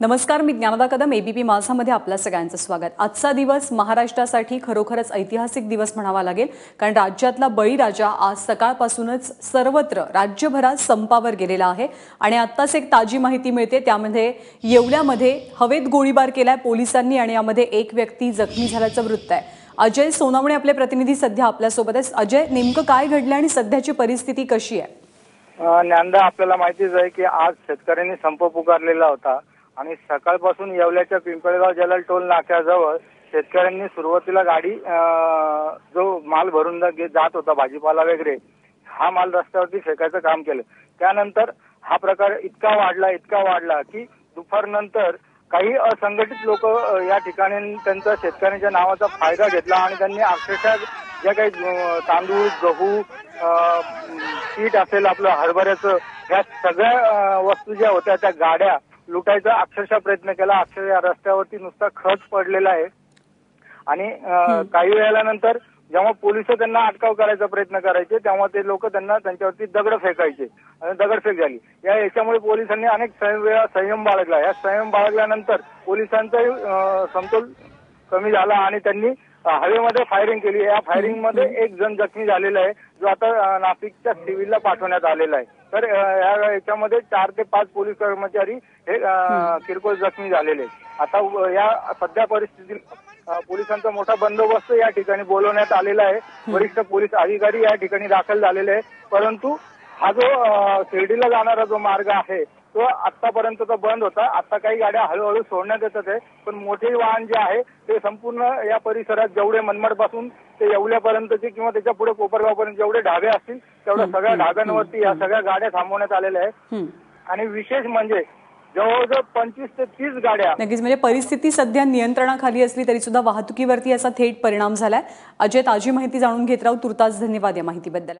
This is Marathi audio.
नमस्कार मी ज्ञानदा कदम एबीपी माझामध्ये आपल्या सगळ्यांचं स्वागत. आजचा दिवस महाराष्ट्रासाठी खरोखरच ऐतिहासिक दिवस म्हणावा लागेल कारण राज्यातला बळीराजा आज सकाळपासूनच सर्वत्र राज्यभरात संपावर गेलेला आहे. आणि आत्ताच एक ताजी माहिती मिळते त्यामध्ये येवल्यामध्ये हवेत गोळीबार केलाय पोलिसांनी आणि यामध्ये एक व्यक्ती जखमी झाल्याचं वृत्त आहे. अजय सोनावणे आपले प्रतिनिधी सध्या आपल्यासोबत आहे अजय नेमकं काय घडलं आणि सध्याची परिस्थिती कशी आहे? ज्ञानदा आपल्याला माहितीच आहे की आज शेतकऱ्यांनी संप पुकारलेला होता. आणि सकाळपासून येवल्याच्या पिंपळगाव जलाल टोल नाक्याजवळ शेतकऱ्यांनी सुरुवातीला गाडी जो माल भरून जा- जात होता भाजीपाला वगैरे हा माल रस्त्यावरती फेकायचं काम केलं. त्यानंतर हा प्रकार इतका वाढला इतका वाढला की दुपारनंतर काही असंघटित लोक या ठिकाणी त्यांचा शेतकऱ्यांच्या नावाचा फायदा घेतला आणि त्यांनी अक्षरशः ज्या काही तांदूळ गहू अ, पीठ असेल आपलं हरभऱ्याचं ह्या सगळ्या वस्तू ज्या होत्या त्या गाड्या लुटायचा अक्षरशः प्रयत्न केला. अक्षरशः या रस्त्यावरती नुसता खच पडलेला आहे. आणि काही वेळेला नंतर जेव्हा पोलीस त्यांना अटकाव करायचा प्रयत्न करायचे तेव्हा ते लोक त्यांना त्यांच्यावरती दगड फेकायचे. आणि दगडफेक झाली या याच्यामुळे पोलिसांनी अनेक वेळा संयम बाळगला. या संयम बाळगल्यानंतर पोलिसांचाही समतोल कमी झाला आणि त्यांनी हवेमध्ये फायरिंग केली. या फायरिंगमध्ये एक जण जखमी झालेला आहे जो आता नाशिकच्या सिव्हिलला पाठवण्यात आलेला आहे. तर या याच्यामध्ये चार ते पाच पोलीस कर्मचारी हे किरकोळ जखमी झालेले. आता या सध्या परिस्थितीत पोलिसांचा मोठा बंदोबस्त या ठिकाणी बोलवण्यात आलेला आहे. वरिष्ठ पोलीस अधिकारी या ठिकाणी दाखल झालेले आहे परंतु हा जो शिर्डीला जाणारा जो मार्ग आहे तो आतापर्यंत तो बंद होता. आता काही गाड्या हळूहळू सोडण्यात येतात आहे. पण मोठे वाहन जे आहे ते संपूर्ण या परिसरात जेवढे मनमाडपासून ते येवल्यापर्यंतचे किंवा त्याच्या पुढे कोपरगावपर्यंत जेवढे ढाबे असतील तेवढ्या सगळ्या ढाब्यांवरती या सगळ्या गाड्या थांबवण्यात आलेल्या आहेत. आणि विशेष म्हणजे जवळजवळ पंचवीस ते तीस गाड्या नक्कीच म्हणजे परिस्थिती सध्या नियंत्रणाखाली असली तरी सुद्धा वाहतुकीवरती याचा थेट परिणाम झालाय. अजय ताजी माहिती जाणून घेत राहू. तुर्तास धन्यवाद या माहितीबद्दल.